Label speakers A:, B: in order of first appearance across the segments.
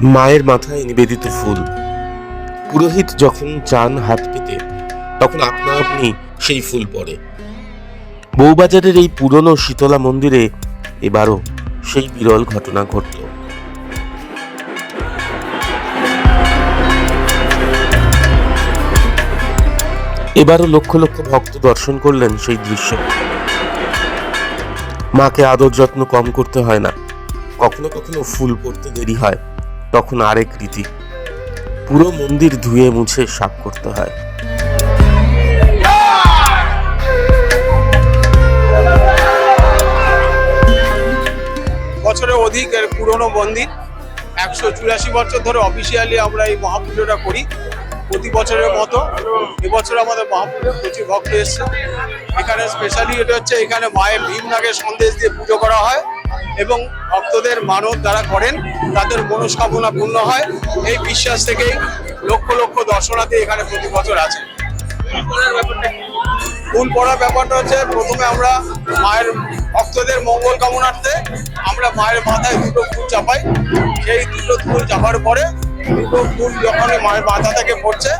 A: মায়ের মাথায় নিবেদিত ফুল। পুরোহিত যখন চান হাত পেতে, তখন আপনা আপনি সেই ফুল পড়ে। বউবাজারের এই পুরনো শীতলা মন্দিরে এবারও সেই বিরল ঘটনা ঘটল। এবারও লক্ষ লক্ষ ভক্ত দর্শন করলেন সেই দৃশ্য। মাকে আদর যত্ন কম করতে হয় না। কখনো কখনো ফুল পড়তে দেরি হয়। তখন আরেক রীতি। পুরো মন্দির ধুয়ে মুছে সাফ করতে হয়।
B: বছরের অধিক এর পুরনো মন্দির। একশো চুরাশি বছর ধরে অফিসিয়ালি আমরা এই মহাপুজোটা করি। প্রতি বছরের মতো। এবছর আমাদের মহাপুজো প্রচুর ভক্ত এসছে। এখানে স্পেশালি এটা হচ্ছে এখানে মায়ের ভীমনাগের সন্দেশ দিয়ে পুজো করা হয়। এবং ভক্তদের মানত যারা করেন, তাদের মনস্কামনা পূর্ণ হয়। এই বিশ্বাস থেকেই লক্ষ লক্ষ দর্শনার্থী এখানে প্রতি বছর আছে ফুল পড়ার ব্যাপারটা হচ্ছে, প্রথমে আমরা মায়ের ভক্তদের মঙ্গল কামনার্থে আমরা মায়ের মাথায় দুটো ফুল চাপাই। সেই দুটো ফুল চাপার পরে দুটো ফুল যখনই মায়ের মাথা থেকে পড়ছে,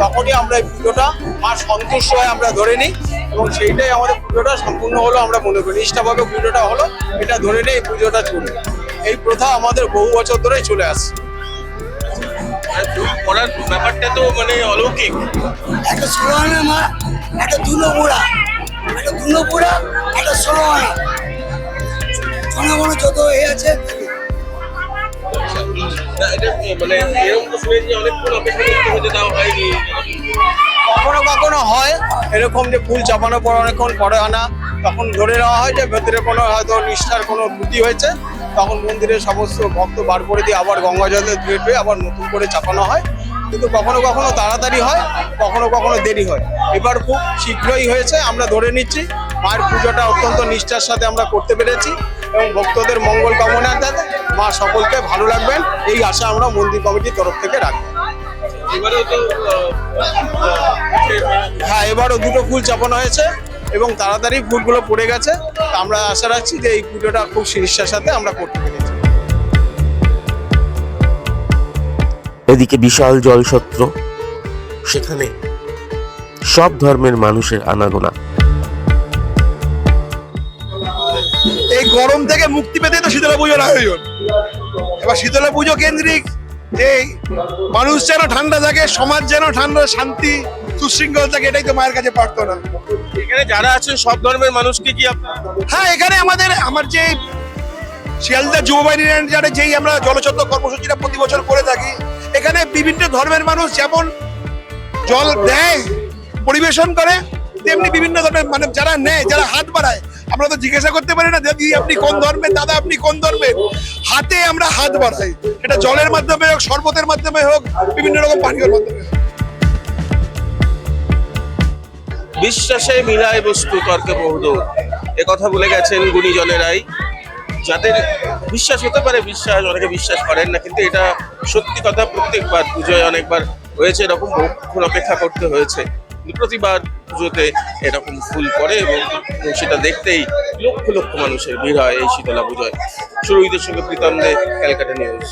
B: তখনই আমরা এই পুজোটা মা সন্তুষ্ট হয়ে আমরা ধরে নিই। এবং সেইটাই আমাদের পুজোটা সম্পূর্ণ হলো আমরা মনে করি। নিষ্ঠাভাবে পুজোটা হলো এটা ধরে নিয়ে এই পুজোটা চলবে। এই প্রথা আমাদের বহু বছর ধরেই চলে আসছে।
C: ব্যাপারটা তো মানে অলৌকিক।
D: একটা ষোলো আনা মা একটা দুলো একটা দুলো একটা ষোলো আনা জনগণ যত এ আছে
C: মানে এরকম তো শুনেছি অনেকক্ষণ অপেক্ষা করতে হতে দেওয়া হয়নি।
B: কখনো কখনো হয়, এরকম যে ফুল চাপানোর পর অনেকক্ষণ পরে আনা, তখন ধরে নেওয়া হয় যে ভেতরে কোনো হয়তো নিষ্ঠার কোনো ত্রুটি হয়েছে, তখন মন্দিরের সমস্ত ভক্ত বার করে দিয়ে আবার গঙ্গা জলে ধুয়ে টুয়ে আবার নতুন করে চাপানো হয়। কিন্তু কখনো কখনো তাড়াতাড়ি হয়, কখনো কখনো দেরি হয়। এবার খুব শীঘ্রই হয়েছে, আমরা ধরে নিচ্ছি, মায়ের পুজোটা অত্যন্ত নিষ্ঠার সাথে আমরা করতে পেরেছি এবং ভক্তদের মঙ্গল কামনার যাতে মা সকলকে ভালো লাগবেন এই আশা আমরা মন্দির কমিটির তরফ থেকে রাখি
C: এবারেও তো
B: হ্যাঁ এবারও দুটো ফুল চাপানো হয়েছে এবং তাড়াতাড়ি ফুলগুলো পড়ে গেছে। তা আমরা আশা রাখছি যে এই পুজোটা খুব শিরিষ্ঠার সাথে আমরা করতে পেরেছি।
A: এদিকে বিশাল জলসত্র সেখানে সব ধর্মের মানুষের আনাগোনা।
E: এই গরম থেকে মুক্তি পেতে তো শীতলা পুজো পুজোর আয়োজন এবার শীতলা পুজো কেন্দ্রিক এই মানুষ যেন ঠান্ডা থাকে সমাজ যেন ঠান্ডা শান্তি সুশৃঙ্খল থাকে এটাই তো মায়ের কাছে প্রার্থনা।
C: এখানে যারা আছেন সব ধর্মের মানুষকে কি
E: হ্যাঁ এখানে আমাদের আমার যে শিয়ালদা যুব বাহিনীর আন্ডারে যেই আমরা জলছত্র কর্মসূচিটা প্রতি বছর করে থাকি এখানে বিভিন্ন ধর্মের মানুষ যেমন জল দেয় পরিবেশন করে তেমনি বিভিন্ন ধর্মের মানে যারা নেয় যারা হাত বাড়ায় আমরা তো জিজ্ঞাসা করতে পারি না দিদি আপনি কোন ধর্মের, দাদা আপনি কোন ধর্মের? হাতে আমরা হাত বাড়াই। এটা জলের মাধ্যমে হোক, শরবতের মাধ্যমে হোক, বিভিন্ন রকম পানীয়র মাধ্যমে
C: বিশ্বাসে মিলায় বস্তু তর্কে বহুদূর। এ কথা বলে গেছেন গুণীজনেরাই। যাদের বিশ্বাস হতে পারে, বিশ্বাস, অনেকে বিশ্বাস করেন না, কিন্তু এটা সত্যি কথা প্রত্যেকবার, পুজোয় অনেকবার হয়েছে, এরকম অপেক্ষা করতে হয়েছে। প্রতিবার পুজোতে এরকম ফুল করে এবং সেটা দেখতেই লক্ষ লক্ষ মানুষের ভিড় হয় এই শীতলা পুজোয়। সুরোহিতের সঙ্গে প্রীতম ক্যালকাটা নিউজ।